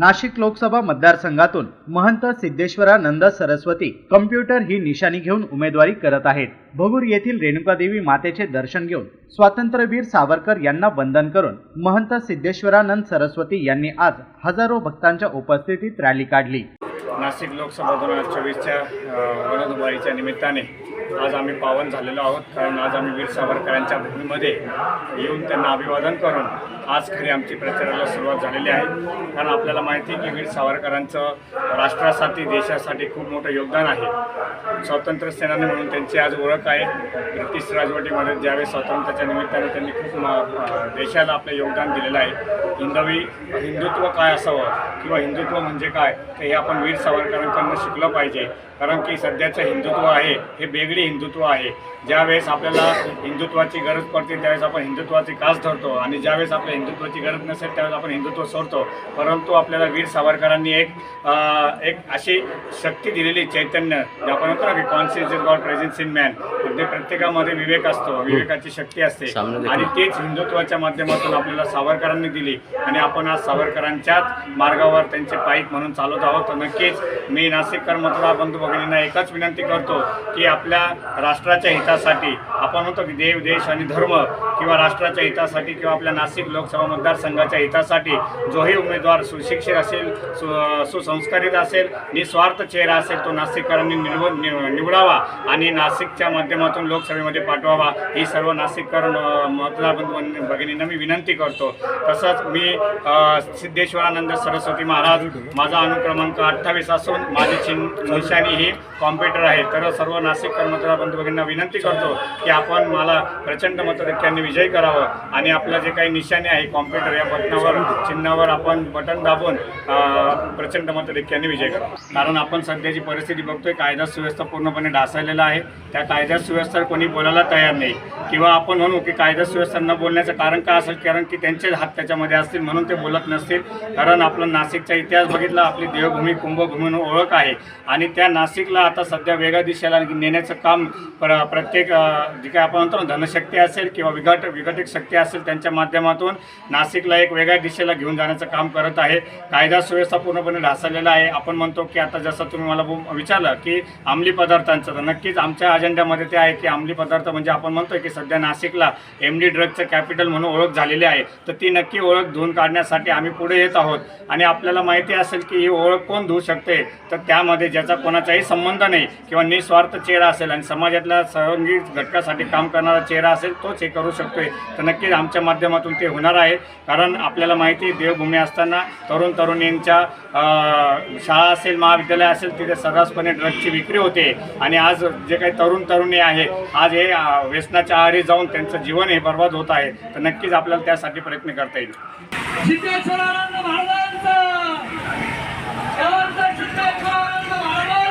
नाशिक लोकसभा मतदारसंघातून महंत सिद्धेश्वरानंद सरस्वती कम्प्युटर ही निशाणी घेऊन उमेदवारी करत आहेत. भगूर येथील रेणुकादेवी मातेचे दर्शन घेऊन स्वातंत्र्यवीर सावरकर यांना वंदन करून महंत सिद्धेश्वरानंद सरस्वती यांनी आज हजारो भक्तांच्या उपस्थितीत रॅली काढली. नाशिक लोकसभा दोन हजार चोवीसच्या वनदुबारीच्या निमित्ताने आज आम्ही पावन झालेलो आहोत कारण आज आम्ही वीर सावरकरांच्या भूमीमध्ये येऊन त्यांना अभिवादन करून आज खरी आमची प्रचाराला सुरुवात झालेली आहे. कारण आपल्याला माहिती आहे की वीर सावरकरांचं राष्ट्रासाठी देशासाठी खूप मोठं योगदान आहे. स्वातंत्र्य सेनानी म्हणून त्यांची आज ओळख आहे. ब्रिटिश राजवटीमध्ये ज्यावेळेस स्वातंत्र्याच्या निमित्ताने त्यांनी खूप देशाला आपलं योगदान दिलेलं आहे. हिंदवी हिंदुत्व काय असावं किंवा हिंदुत्व म्हणजे काय ते हे आपण वीर सावरकरांकडून शिकलं पाहिजे. कारण की सध्याचं हिंदुत्व आहे हे वेगळी हिंदुत्व आहे. ज्यावेळेस आपल्याला हिंदुत्वाची गरज पडते त्यावेळेस आपण हिंदुत्वाची कास धरतो आणि ज्यावेळेस आपल्या हिंदुत्वाची गरज नसेल त्यावेळेस आपण हिंदुत्व सोडतो. परंतु आपल्याला वीर सावरकरांनी एक एक अशी शक्ती दिलेली चैतन्य जे आपण म्हणतो ना की conscious is God presence in man म्हणजे प्रत्येकामध्ये विवेक असतो विवेकाची शक्ती असते. आणि तेच हिंदुत्वाच्या माध्यमातून आपल्याला सावरकरांनी दिली. आणि आपण आज सावरकरांच्याच मार्गावर त्यांचे पाईक म्हणून चालत आहोत. तर नक्कीच मी नाशिककर मतदार बंधू भगिनींना एकच विनंती करतो की आपल्या राष्ट्राच्या हितासाठी आपण म्हणतो की देव देश आणि धर्म किंवा राष्ट्राच्या हितासाठी किंवा आपल्या नाशिक लोकसभा मतदारसंघाच्या हितासाठी जोही उमेदवार सुशिक्षित असेल सु सुसंस्कारित असेल निस्वार्थ चेहरा असेल तो नाशिककरांनी निवड निव- निवडावा आणि नाशिकच्या माध्यमातून लोकसभेमध्ये पाठवावा. ही सर्व नाशिककर अ, मतदार भगिनींना मी विनंती करतो. तसंच मी सिद्धेश्वरानंद सरस्वती महाराज माझा अनुक्रमांक अठ्ठावीस असून माझी चिन निशाणी ही कॉम्प्युटर आहे. तर सर्व नाशिककर मतदार बंधू विनंती करतो की आपण मला प्रचंड मतदारांनी विजयी करावं आणि आपलं जे काही निशाणे आहे कॉम्प्युटर या बटनावर चिन्हावर आपण बटन दाबून प्रचंड मतदारांनी विजय करावा. कारण आपण सध्याची परिस्थिती बघतोय कायदा सुव्यवस्था पूर्णपणे ढासळलेला आहे. त्या कायदा सुव्यवस्थेवर कोणी बोलायला तयार नाही. किंवा आपण म्हणू की कायदा सुव्यवस्था न बोलण्याचं कारण का असेल? कारण की त्यांचे हात त्याच्यामध्ये असतील म्हणून ते बोलत नसतील. कारण आपला नाशिकचा इतिहास बघितला आपली देवभूमी कुंभभूमी म्हणून ओळख आहे. आणि त्या नाशिकला आता सध्या वेगळ्या दिशेला नेण्याचं काम प्र प्रत्येक जे काय आपण म्हणतो ना धनशक्ती असेल किंवा विघट विघटित शक्ती असेल त्यांच्या माध्यमातून नाशिकला एक वेगळ्या दिशेला घेऊन जाण्याचं काम करत आहे. कायदा सुव्यवस्था पूर्णपणे ढासळलेला आहे. आपण म्हणतो की आता जसं तुम्ही मला विचारलं की अंमली पदार्थांचं तर नक्कीच आमच्या अजेंड्यामध्ये ते आहे की अंमली पदार्थ म्हणजे आपण म्हणतोय की सध्या नाशिकला एम डी ड्रगचं कॅपिटल म्हणून ओळख झालेली आहे. तर ती नक्की ओळख धुवून काढण्यासाठी आम्ही पुढे येत आहोत. आणि आपल्याला माहिती असेल की ही ओळख कोण धुवू शकते? तर त्यामध्ये ज्याचा कोणाचाही संबंध नाही किंवा निस्वार्थ चेहरा असेल आणि समाजातल्या सहंगी घटकासाठी काम करणारा चेहरा असेल तोच हे करू शकतोय. तर नक्कीच आमच्या माध्यमातून ते होणार आहे. कारण आपल्याला माहिती देवभूमी असताना तरुण तरुणींच्या शाळा असेल महाविद्यालय असेल तिथे सर्रासपणे ड्रगची विक्री होते. आणि आज जे काही तरुण तरुणी आहे आज हे व्यसनाच्या आहारी जाऊन त्यांचं जीवन हे बर्बाद होत आहे. तर नक्कीच आपल्याला त्यासाठी प्रयत्न करता येईल सिद्धेश्वरानंद महाराजांचा शांत सिद्धेश्वरानंद महाराजांचा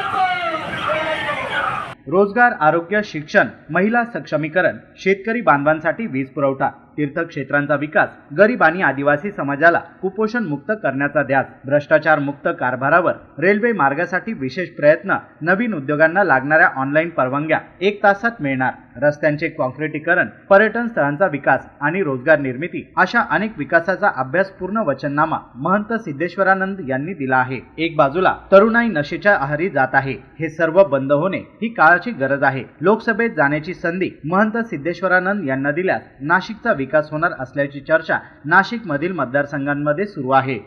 रोजगार आरोग्य शिक्षण महिला सक्षमीकरण शेतकरी बांधवांसाठी वीज पुरवठा तीर्थक्षेत्रांचा विकास गरीब आणि आदिवासी समाजाला कुपोषण मुक्त करण्याचा ध्यास भ्रष्टाचार मुक्त कारभारावर रेल्वे मार्गासाठी विशेष प्रयत्न नवीन उद्योगांना लागणाऱ्या ऑनलाईन परवानग्या एक तासात मिळणार. रस्त्यांचे कॉन्क्रिटीकरण पर्यटन स्थळांचा विकास आणि रोजगार निर्मिती अशा अनेक विकासाचा अभ्यासपूर्ण वचननामा महंत सिद्धेश्वरानंद यांनी दिला आहे. एक बाजूला तरुणाई नशेच्या आहारी जात आहे. हे सर्व बंद होणे ही काळाची गरज आहे. लोकसभेत जाण्याची संधी महंत सिद्धेश्वरानंद यांना दिल्यास नाशिकचा विकास होणार असल्याची चर्चा नाशिकमधील मतदारसंघांमध्ये सुरू आहे.